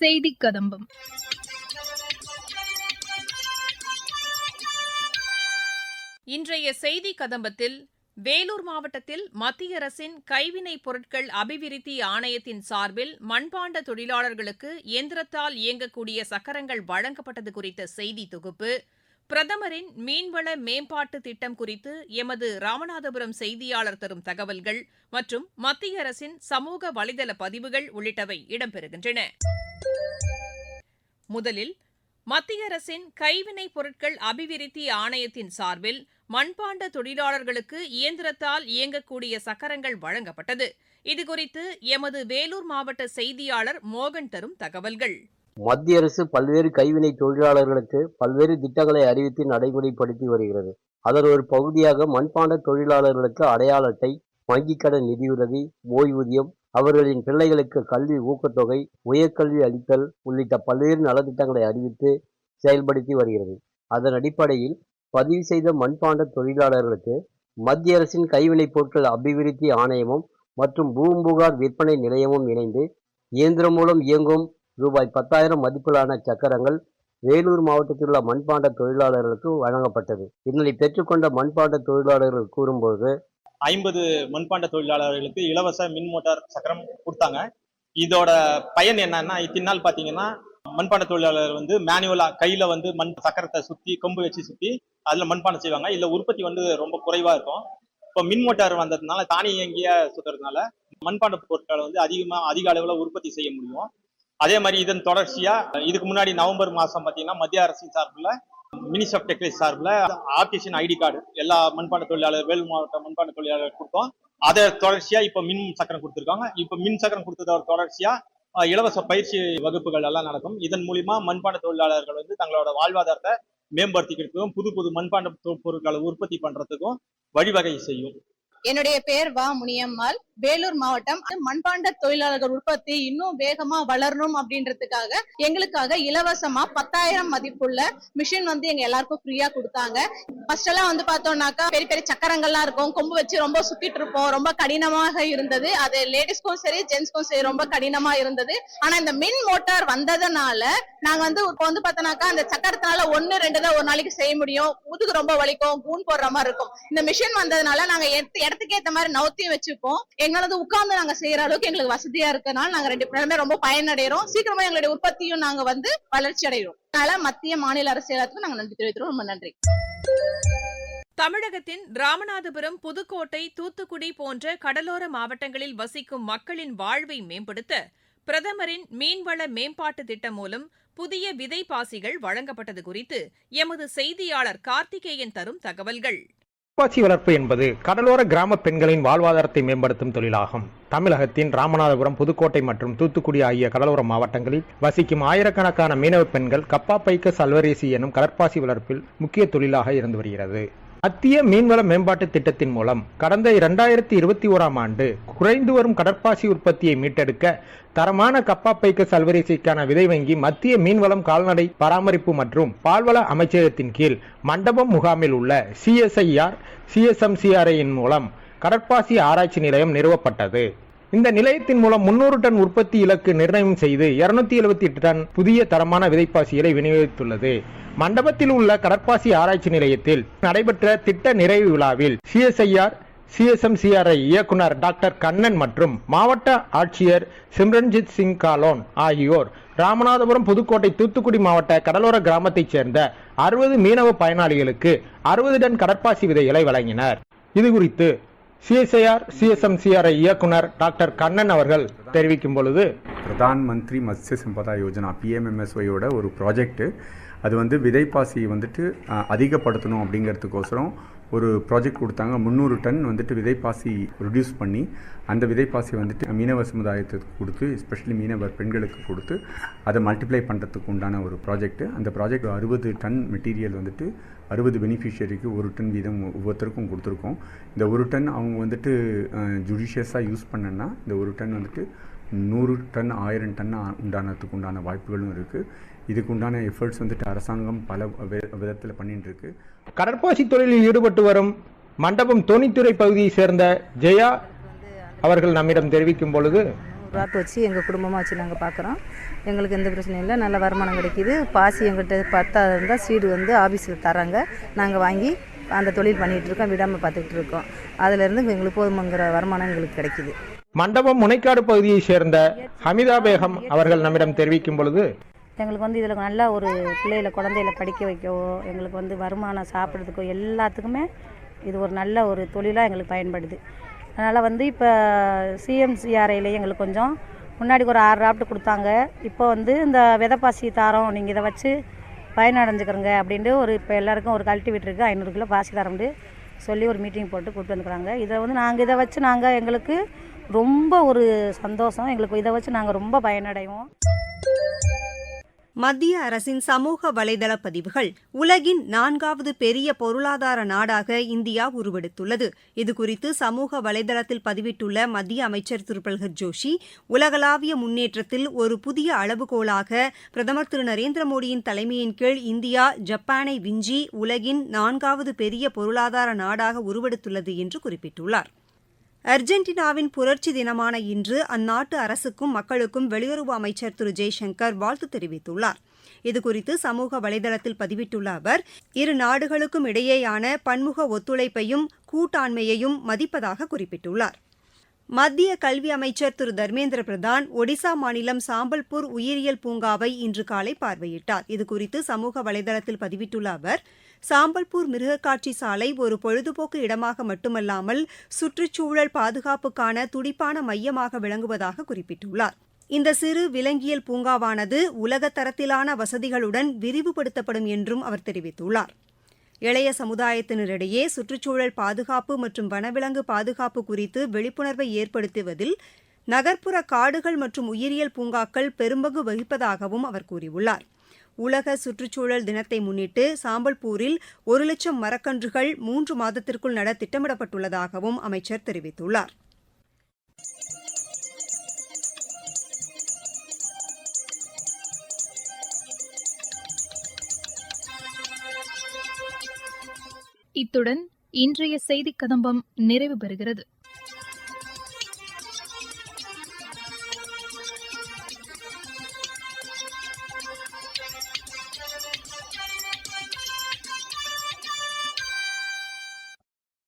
செய்தி கதம்பம் இன்றைய செய்தி கதம்பத்தில் வேலூர் மாவட்டத்தில் மத்திய அரசின் கைவினைப் பொருட்கள் அபிவிருத்தி ஆணையத்தின் சார்பில் மண்பாண்ட தொழிலாளர்களுக்கு இயந்திரத்தால் இயங்கக்கூடிய சக்கரங்கள் வழங்கப்பட்டது குறித்த செய்தி தொகுப்பு. பிரதமரின் மீன்வள மேம்பாட்டு திட்டம் குறித்து எமது ராமநாதபுரம் செய்தியாளர் தரும் தகவல்கள் மற்றும் மத்திய அரசின் சமூக வலைதள பதிவுகள் உள்ளிட்டவை இடம்பெறுகின்றன. முதலில் மத்திய அரசின் கைவினைப் பொருட்கள் அபிவிருத்தி ஆணையத்தின் சார்பில் மண்பாண்ட தொழிலாளர்களுக்கு இயந்திரத்தால் இயங்கக்கூடிய சக்கரங்கள் வழங்கப்பட்டது. இதுகுறித்து எமது வேலூர் மாவட்ட செய்தியாளர் மோகன் தரும் தகவல்கள். மத்திய அரசு பல்வேறு கைவினை தொழிலாளர்களுக்கு பல்வேறு திட்டங்களை அறிவித்து நடைமுறைப்படுத்தி வருகிறது. அதன் ஒரு பகுதியாக மண்பாண்ட தொழிலாளர்களுக்கு அடையாள அட்டை வங்கிக் கடன் நிதியுதவி ஓய்வூதியம் அவர்களின் பிள்ளைகளுக்கு கல்வி ஊக்கத்தொகை உயர்கல்வி அளித்தல் உள்ளிட்ட பல்வேறு நலத்திட்டங்களை அறிவித்து செயல்படுத்தி வருகிறது. அதன் அடிப்படையில் பதிவு செய்த மண்பாண்ட தொழிலாளர்களுக்கு மத்திய அரசின் கைவினைப் பொருட்கள் அபிவிருத்தி ஆணையமும் மற்றும் பூம்புகார் விற்பனை நிலையமும் இணைந்து இயந்திரம் மூலம் இயங்கும் ரூபாய் பத்தாயிரம் மதிப்பிலான சக்கரங்கள் வேலூர் மாவட்டத்தில் உள்ள மண்பாண்ட தொழிலாளர்களுக்கு வழங்கப்பட்டது. இதனை பெற்றுக்கொண்ட மண்பாண்ட தொழிலாளர்கள் கூறும்போது ஐம்பது மண்பாண்ட தொழிலாளர்களுக்கு இலவச மின் மோட்டார் சக்கரம் கொடுத்தாங்க. இதோட பயன் என்னன்னா இத்தனை நாள் பார்த்தீங்கன்னா மண்பாண்ட தொழிலாளர் வந்து மேனுவலா கையில வந்து மண் சக்கரத்தை சுத்தி கொம்பு வச்சு சுத்தி அதுல மண்பானை செய்வாங்க. இல்ல உற்பத்தி வந்து ரொம்ப குறைவா இருக்கும். இப்போ மின் மோட்டார் வந்ததுனால தானே சுத்துறதுனால மண்பாண்ட பொருட்களை வந்து அதிகமா அதிக அளவுல உற்பத்தி செய்ய முடியும். அதே மாதிரி இதன் தொடர்ச்சியா இதுக்கு முன்னாடி நவம்பர் மாசம் பாத்தீங்கன்னா மத்திய அரசின் சார்பில் மினிஸ்டர் ஆஃப் டெக்னைஸ் சார்பில் ஆர்டிஷன் ஐடி கார்டு எல்லா மண்பாண்ட தொழிலாளர் வேலூர் மாவட்ட மண்பாண்ட தொழிலாளர் கொடுத்தோம். அதை தொடர்ச்சியா இப்ப மின் சக்கரம் கொடுத்துருக்காங்க. இப்ப மின் சக்கரம் கொடுத்ததோட தொடர்ச்சியா இலவச பயிற்சி வகுப்புகள் எல்லாம் நடக்கும். இதன் மூலிமா மண்பாண்ட தொழிலாளர்கள் வந்து தங்களோட வாழ்வாதாரத்தை மேம்படுத்திக்கிறதுக்கும் புது புது மண்பாண்ட பொருட்களை உற்பத்தி பண்றதுக்கும் வழிவகை செய்யும். என்னுடைய பேர் வா முனியம்மாள். வேலூர் மாவட்டம் மண்பாண்ட தொழிலாளர்கள் உற்பத்தி இன்னும் வேகமா வளரணும் அப்படின்றதுக்காக எங்களுக்காக இலவசமா பத்தாயிரம் மதிப்புள்ள மிஷின் வந்து எங்க எல்லாருக்கும் ஃப்ரீயா கொடுத்தாங்க. ஃபர்ஸ்ட் எல்லாம் வந்து பார்த்தோம்னாக்கா பெரிய பெரிய சக்கரங்கள்லாம் இருக்கும். கொம்பு வச்சு ரொம்ப சுத்திட்டு இருப்போம். ரொம்ப கடினமாக இருந்தது. அது லேடிஸ்க்கும் சரி ஜென்ஸ்க்கும் சரி ரொம்ப கடினமா இருந்தது. ஆனா இந்த மின் மோட்டார் வந்ததுனால நாங்க வந்து இப்போ வந்து பார்த்தோம்னாக்கா அந்த சக்கரத்தினால ஒன்னு ரெண்டு தான் ஒரு நாளைக்கு செய்ய முடியும். முதுகு ரொம்ப வலிக்கும் கூண் போடுற மாதிரி இருக்கும். இந்த மிஷின் வந்ததுனால நாங்க எடுத்து இடத்துக்கு ஏத்த மாதிரி நவுத்தியும் வச்சுப்போம். எங்களது உட்கார்ந்து நாங்க செய்யற அளவுக்கு எங்களுக்கு வசதியா இருக்கனால நாங்க ரெண்டு பேருமே ரொம்ப பயனடைறோம் சீக்கிரமா எங்களுடைய உற்பத்தியும் நாங்க வந்து வளர்ச்சி அடைகிறோம் அதனால மத்திய மாநில அரசு எல்லாத்துக்கும் நாங்க நன்றி தெரிவிக்கிறோம். ரொம்ப நன்றி. தமிழகத்தின் ராமநாதபுரம் புதுக்கோட்டை தூத்துக்குடி போன்ற கடலோர மாவட்டங்களில் வசிக்கும் மக்களின் வாழ்வை மேம்படுத்த பிரதமரின் மீன்வள மேம்பாட்டு திட்டம் மூலம் புதிய விதை பாசிகள் வழங்கப்பட்டது குறித்து எமது செய்தியாளர் கார்த்திகேயன் தரும் தகவல்கள். பாசி வளர்ப்பு என்பது கடலோர கிராம பெண்களின் வாழ்வாதாரத்தை மேம்படுத்தும் தொழிலாகும். தமிழகத்தின் ராமநாதபுரம் புதுக்கோட்டை மற்றும் தூத்துக்குடி ஆகிய கடலோர மாவட்டங்களில் வசிக்கும் ஆயிரக்கணக்கான மீனவ பெண்கள் கப்பா பைக்க சல்வரேசி எனும் கடற்பாசி வளர்ப்பில் முக்கிய தொழிலாக இருந்து வருகிறது. மத்திய மீன்வள மேம்பாட்டு திட்டத்தின் மூலம் கடந்த இரண்டாயிரத்தி இருபத்தி ஓராம் ஆண்டு குறைந்து வரும் கடற்பாசி உற்பத்தியை மீட்டெடுக்க தரமான கப்பா பைக்க சல்வரிசைக்கான விதை வங்கி மத்திய மீன்வளம் கால்நடை பராமரிப்பு மற்றும் பால்வள அமைச்சகத்தின் கீழ் மண்டபம் முகாமில் உள்ள சிஎஸ்ஐஆர் சிஎஸ்எம்சிஆர்ஐயின் மூலம் கடற்பாசி ஆராய்ச்சி நிலையம் நிறுவப்பட்டது. இந்த நிலையத்தின் மூலம் முன்னூறு டன் உற்பத்தி இலக்கு நிர்ணயம் செய்து இருநூத்தி எழுபத்தி எட்டு டன் புதிய தரமான விதைப்பாசிகளை விநியோகித்துள்ளது. மண்டபத்தில் உள்ள கடற்பாசி ஆராய்ச்சி நிலையத்தில் நடைபெற்ற திட்ட நிறைவு விழாவில் சிஎஸ்ஐஆர் சிஎஸ்எம்சிஆர்ஐ இயக்குனர் டாக்டர் கண்ணன் மற்றும் மாவட்ட ஆட்சியர் சிம்ரன்ஜித் சிங் காலோன் ஆகியோர் ராமநாதபுரம் புதுக்கோட்டை தூத்துக்குடி மாவட்ட கடலோர கிராமத்தைச் சேர்ந்த அறுபது மீனவ பயனாளிகளுக்கு அறுபது டன் கடற்பாசி விதைகளை வழங்கினர். இது குறித்து சிஎஸ்ஐஆர் சிஎஸ்எம்சிஆர்ஐ இயக்குனர் டாக்டர் கண்ணன் அவர்கள் தெரிவிக்கும் பொழுது பிரதான் மந்திரி மத்ஸ்ய சம்பதா யோஜனா பிஎம்எம்எஸ்ஒயோட ஒரு ப்ராஜெக்ட்டு அது வந்து விதைப்பாசி வந்துட்டு அதிகப்படுத்தணும் அப்படிங்கிறதுக்கோசரம் ஒரு ப்ராஜெக்ட் கொடுத்தாங்க. முந்நூறு டன் வந்துட்டு விதைப்பாசி ரிடியூஸ் பண்ணி அந்த விதைப்பாசி வந்துட்டு மீனவ சமுதாயத்துக்கு கொடுத்து எஸ்பெஷலி மீனவர் பெண்களுக்கு கொடுத்து அதை மல்டிப்ளை பண்ணுறதுக்கு உண்டான ஒரு ப்ராஜெக்ட்டு அந்த ப்ராஜெக்ட் அறுபது டன் மெட்டீரியல் வந்துட்டு அறுபது பெனிஃபிஷியரிக்கு ஒரு டன் வீதம் ஒவ்வொருத்தருக்கும் கொடுத்துருக்கோம். இந்த ஒரு டன் அவங்க வந்துட்டு ஜுடிஷியஸாக யூஸ் பண்ணனா இந்த ஒரு டன் வந்துட்டு நூறு டன் ஆயிரம் டன் உண்டானதுக்கு உண்டான வாய்ப்புகளும் இருக்குது இதுக்கு உண்டான எஃபர்ட்ஸ் வந்துட்டு அரசாங்கம் பல விதத்தில் பண்ணிட்டு இருக்கு கடற்பாசி தொழிலில் ஈடுபட்டு வரும் மண்டபம் தோணித்துறை பகுதியைச் சேர்ந்த ஜெயா அவர்கள் நம்மிடம் தெரிவிக்கும் பொழுது பிளாட் வச்சு எங்கள் குடும்பமாக வச்சு நாங்கள் பார்க்குறோம் எங்களுக்கு எந்த பிரச்சனையும் இல்லை. நல்ல வருமானம் கிடைக்கிது. பாசி எங்கள்கிட்ட பத்தாக இருந்தால் சீடு வந்து ஆஃபீஸில் தராங்க நாங்கள் வாங்கி அந்த தொழில் பண்ணிகிட்டு இருக்கோம் விடாமல் பார்த்துக்கிட்டு இருக்கோம் அதுலேருந்து எங்களுக்கு போதுமங்கிற வருமானம் எங்களுக்கு கிடைக்கிது. மண்டபம் முனைக்காடு பகுதியைச் சேர்ந்த ஹமிதா பேகம் அவர்கள் நம்மிடம் தெரிவிக்கும் பொழுது எங்களுக்கு வந்து இதில் நல்ல ஒரு பிள்ளைகளை குழந்தைகளை படிக்க வைக்கவோ எங்களுக்கு வந்து வருமானம் சாப்பிட்றதுக்கோ எல்லாத்துக்குமே இது ஒரு நல்ல ஒரு தொழிலாக எங்களுக்கு பயன்படுது. அதனால் வந்து இப்போ சிஎம்சிஆர்ஐயில் எங்களுக்கு கொஞ்சம் முன்னாடி ஒரு ஆறு ராப்ட் கொடுத்தாங்க. இப்போ வந்து இந்த விதைப்பாசி தாரோம் நீங்கள் இதை வச்சு பயனடைஞ்சுக்கிறோங்க அப்படின்ட்டு ஒரு இப்போ எல்லாருக்கும் ஒரு கல்டிவேட்டருக்கு ஐநூறு கிலோ பாசி தரம்னு சொல்லி ஒரு மீட்டிங் போட்டு கூப்பிட்டு வந்துக்கிறாங்க இதை வந்து நாங்கள் இதை வச்சு நாங்கள் எங்களுக்கு ரொம்ப ஒரு சந்தோஷம். எங்களுக்கு இதை வச்சு நாங்கள் ரொம்ப பயனடைவோம். மத்திய அரசின் சமூக வலைதள பதிவுகள் உலகின் நான்காவது பெரிய பொருளாதார நாடாக இந்தியா உருவெடுத்துள்ளது. இதுகுறித்து சமூக வலைதளத்தில் பதிவிட்டுள்ள மத்திய அமைச்சர் திரு பிரல்ஹத் ஜோஷி உலகளாவிய முன்னேற்றத்தில் ஒரு புதிய அளவுகோலாக பிரதமர் திரு நரேந்திர மோடியின் தலைமையின் கீழ் இந்தியா ஜப்பானை விஞ்சி உலகின் நான்காவது பெரிய பொருளாதார நாடாக உருவெடுத்துள்ளது என்று குறிப்பிட்டுள்ளார். அர்ஜென்டினாவின் புரட்சி தினமான இன்று அந்நாட்டு அரசுக்கும் மக்களுக்கும் வெளியுறவு அமைச்சர் திரு ஜெய்சங்கர் வாழ்த்து தெரிவித்துள்ளார். இதுகுறித்து சமூக வலைதளத்தில் பதிவிட்டுள்ள அவர் இரு நாடுகளுக்கும் இடையேயான பன்முக ஒத்துழைப்பையும் கூட்டாண்மையையும் மதிப்பதாக குறிப்பிட்டுள்ளார். மத்திய கல்வி அமைச்சர் திரு தர்மேந்திர பிரதான் ஒடிசா மாநிலம் சாம்பல்பூர் உயிரியல் பூங்காவை இன்று காலை பார்வையிட்டார். இதுகுறித்து சமூக வலைதளத்தில் பதிவிட்டுள்ள அவர் சாம்பல்பூர் மிருகக்காட்சி சாலை ஒரு பொழுதுபோக்கு இடமாக மட்டுமல்லாமல் சுற்றுச்சூழல் பாதுகாப்புக்கான துடிப்பான மையமாக விளங்குவதாக குறிப்பிட்டுள்ளார். இந்த சிறு விலங்கியல் பூங்காவானது உலக தரத்திலான வசதிகளுடன் விரிவுபடுத்தப்படும் என்றும் அவர் தெரிவித்துள்ளார். இளைய சமுதாயத்தினரிடையே சுற்றுச்சூழல் பாதுகாப்பு மற்றும் வனவிலங்கு பாதுகாப்பு குறித்து விழிப்புணர்வை ஏற்படுத்துவதில் நகர்ப்புற காடுகள் மற்றும் உயிரியல் பூங்காக்கள் பெரும்பங்கு வகிப்பதாகவும் அவர் கூறியுள்ளார். உலக சுற்றுச்சூழல் தினத்தை முன்னிட்டு சாம்பல்பூரில் ஒரு லட்சம் மரக்கன்றுகள் மூன்று மாதத்திற்குள் நட திட்டமிடப்பட்டுள்ளதாகவும் அமைச்சர் தெரிவித்துள்ளார். இத்துடன் இன்றைய செய்திக் கதம்பம் நிறைவு பெறுகிறது.